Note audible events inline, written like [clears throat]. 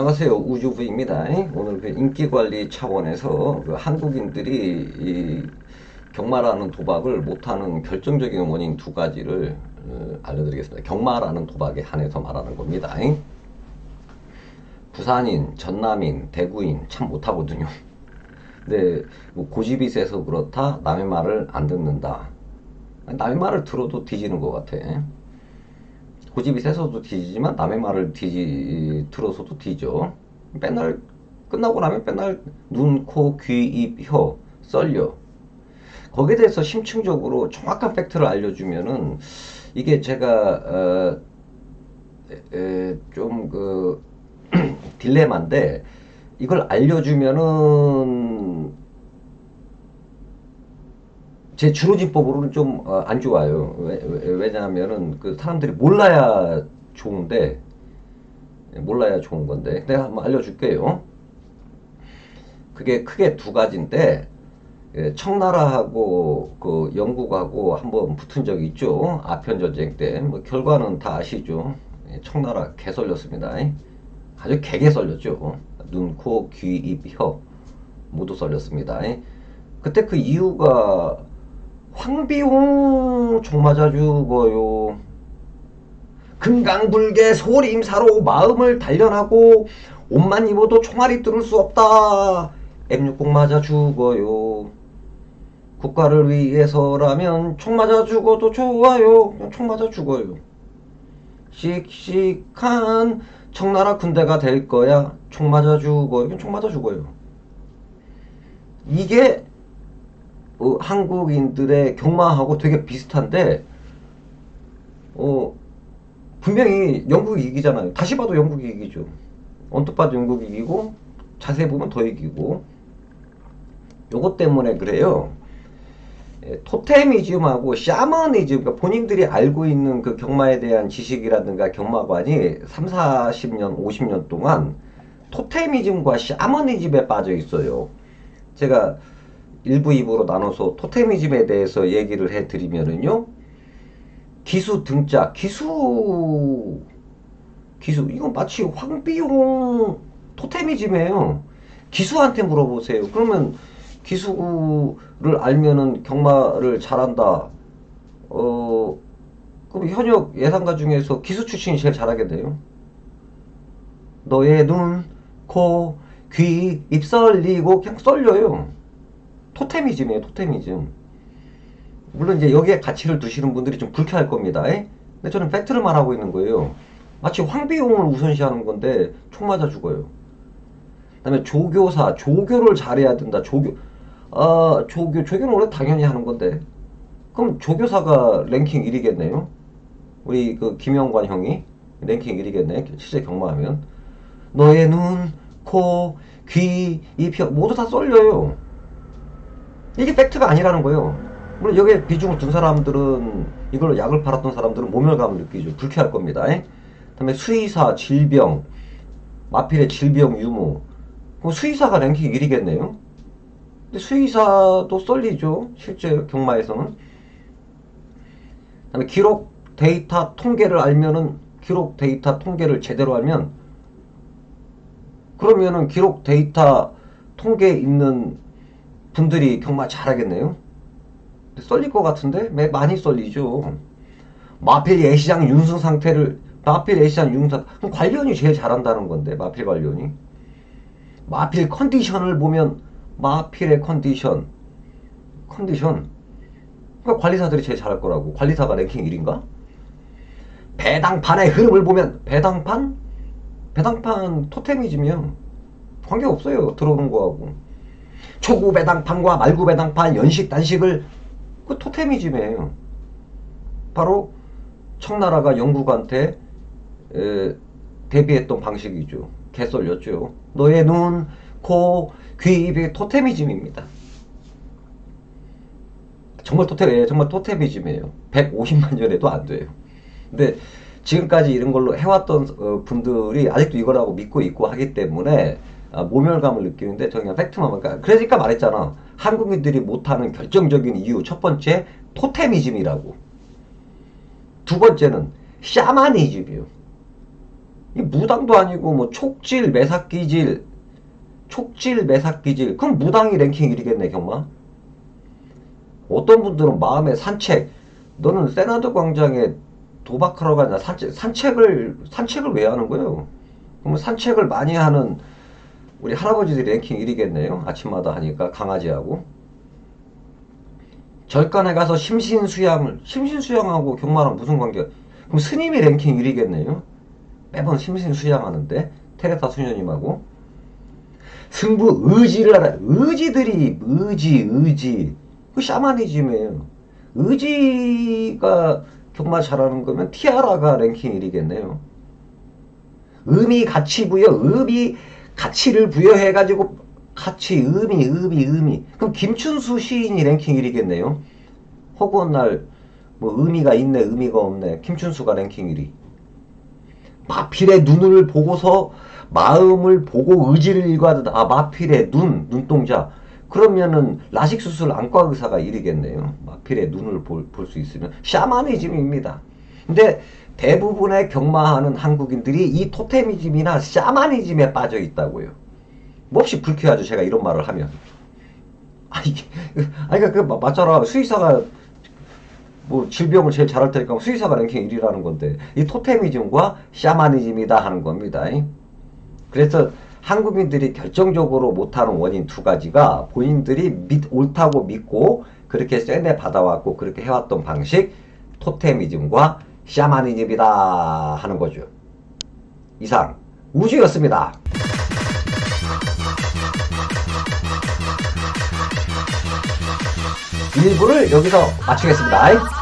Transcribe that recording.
안녕하세요 우주부입니다. 오늘 그 인기관리 차원에서 그 한국인들이 이 경마라는 도박을 못하는 결정적인 원인 두 가지를 어, 알려드리겠습니다. 경마라는 도박에 한해서 말하는 겁니다. 부산인, 전남인, 대구인 참 못하거든요. 근데 뭐 고집이 세서 그렇다 남의 말을 안 듣는다. 남의 말을 들어도 뒤지는 것 같아. 고집이 세서도 뒤지지만 남의 말을 뒤지 들어서도 뒤져. 맨날 끝나고 나면 맨날 눈, 코, 귀, 입, 혀 썰려. 거기에 대해서 심층적으로 정확한 팩트를 알려주면은 이게 제가 어, 좀그 [clears throat] 딜레마인데 이걸 알려주면은 제 주로진법으로는 좀 안 좋아요. 왜, 왜, 냐하면은그 사람들이 몰라야 좋은데 몰라야 좋은 건데 내가 한번 알려줄게요. 그게 크게 두 가지인데 예, 청나라하고 그 영국하고 한번 붙은 적이 있죠. 아편 전쟁 때 뭐 결과는 다 아시죠. 예, 청나라 개 썰렸습니다. 아주 개개 썰렸죠. 눈, 코, 귀, 입, 혀 모두 썰렸습니다. 그때 그 이유가 황비홍 총 맞아 죽어요. 금강불개 소림사로 마음을 단련하고 옷만 입어도 총알이 뚫을 수 없다. M60 맞아 죽어요. 국가를 위해서라면 총 맞아 죽어도 좋아요. 총 맞아 죽어요. 씩씩한 청나라 군대가 될 거야. 총 맞아 죽어요. 총 맞아 죽어요. 이게 어, 한국인들의 경마하고 되게 비슷한데 어, 분명히 영국이 이기잖아요. 다시 봐도 영국이 이기죠. 언뜻 봐도 영국이 이기고 자세히 보면 더 이기고 요것 때문에 그래요. 예, 토테미즘하고 샤머니즘, 그러니까 본인들이 알고 있는 그 경마에 대한 지식이라든가 경마관이 3, 40년, 50년 동안 토테미즘과 샤머니즘에 빠져 있어요. 제가 1부, 2부로 나눠서 토테미즘에 대해서 얘기를 해드리면은요. 기수 등짝, 기수, 기수, 이건 마치 황비용 토테미즘이에요. 기수한테 물어보세요. 그러면 기수를 알면은 경마를 잘한다. 어, 그럼 현역 예상가 중에서 기수 출신이 제일 잘하겠네요. 너의 눈, 코, 귀, 입 썰리고 그냥 썰려요. 토테미즘이에요, 토테미즘. 물론 이제 여기에 가치를 두시는 분들이 좀 불쾌할 겁니다. 에? 근데 저는 팩트를 말하고 있는 거예요. 마치 황비용을 우선시하는 건데 총 맞아 죽어요. 그다음에 조교사, 조교를 잘해야 된다. 조교, 아 조교, 조교는 원래 당연히 하는 건데. 그럼 조교사가 랭킹 1위겠네요. 우리 그 김영관 형이 랭킹 1위겠네. 실제 경마하면 너의 눈, 코, 귀, 입, 혀 모두 다 썰려요. 이게 팩트가 아니라는 거예요. 물론 여기에 비중을 둔 사람들은 이걸로 약을 팔았던 사람들은 모멸감을 느끼죠. 불쾌할 겁니다. 에? 그다음에 수의사, 질병, 마필의 질병 유무. 그럼 수의사가 랭킹 1위겠네요. 근데 수의사도 썰리죠. 실제 경마에서는. 그다음에 기록 데이터 통계를 알면은 기록 데이터 통계를 제대로 알면 그러면은 기록 데이터 통계 있는 분들이 경마 잘하겠네요. 썰릴 것 같은데? 매 많이 썰리죠. 마필 예시장 윤승 상태를 마필 예시장 윤승 그럼 관련이 제일 잘한다는 건데 마필 관련이 마필 컨디션을 보면 마필의 컨디션 컨디션 그러니까 관리사들이 제일 잘할 거라고 관리사가 랭킹 1인가? 배당판의 흐름을 보면 배당판? 배당판 토테미즘이요 관계없어요 들어오는 거하고 초구 배당판과 말구 배당판 연식 단식을 그 토테미즘이에요. 바로 청나라가 영국한테 에, 대비했던 방식이죠. 개썰렸죠. 너의 눈, 코, 귀, 입이 토테미즘입니다. 정말 토테, 정말 토테미즘이에요. 150만 년에도 안 돼요. 근데 지금까지 이런 걸로 해왔던 어, 분들이 아직도 이거라고 믿고 있고 하기 때문에 아, 모멸감을 느끼는데 저 그냥 팩트만 말까 그러니까 말했잖아 한국인들이 못하는 결정적인 이유 첫 번째 토테미즘이라고 두 번째는 샤머니즘이요 이 무당도 아니고 뭐 촉질, 매사기질, 촉질, 매사기질. 그럼 무당이 랭킹 1위겠네, 경마. 어떤 분들은 마음의 산책. 너는 세나드 광장에 도박하러 가냐 산책, 산책을 산책을 왜 하는 거예요? 그러면 산책을 많이 하는 우리 할아버지들이 랭킹 1위겠네요. 아침마다 하니까 강아지하고 절간에 가서 심신수양을 심신수양하고 경마랑 무슨 관계? 그럼 스님이 랭킹 1위겠네요. 매번 심신수양하는데 테레사 수녀님하고 승부 의지를 알아. 의지들이 의지 의지 그 샤머니즘이에요. 의지가 경마 잘하는 거면 티아라가 랭킹 1위겠네요. 의미 가치 부여 의미 가치를 부여해가지고 가치 의미 의미 의미 그럼 김춘수 시인이 랭킹 1위겠네요. 허구한 날 뭐 의미가 있네 의미가 없네 김춘수가 랭킹 1위. 마필의 눈을 보고서 마음을 보고 의지를 일과하듯 아 마필의 눈 눈동자 그러면은 라식 수술 안과 의사가 1위겠네요. 마필의 눈을 볼 수 있으면 샤머니즘입니다. 근데 대부분의 경마하는 한국인들이 이 토테미즘이나 샤머니즘에 빠져 있다고요. 몹시 불쾌하죠. 제가 이런 말을 하면. 아니, 아니 그러니까 그 맞잖아. 수의사가 뭐 질병을 제일 잘할 테니까 수의사가 랭킹 1위라는 건데 이 토테미즘과 샤머니즘이다 하는 겁니다. 그래서 한국인들이 결정적으로 못하는 원인 두 가지가 본인들이 믿, 옳다고 믿고 그렇게 쇠뇌 받아왔고 그렇게 해왔던 방식 토테미즘과 샤머니즘이다 하는 거죠. 이상 우주였습니다. 일부를 여기서 마치겠습니다.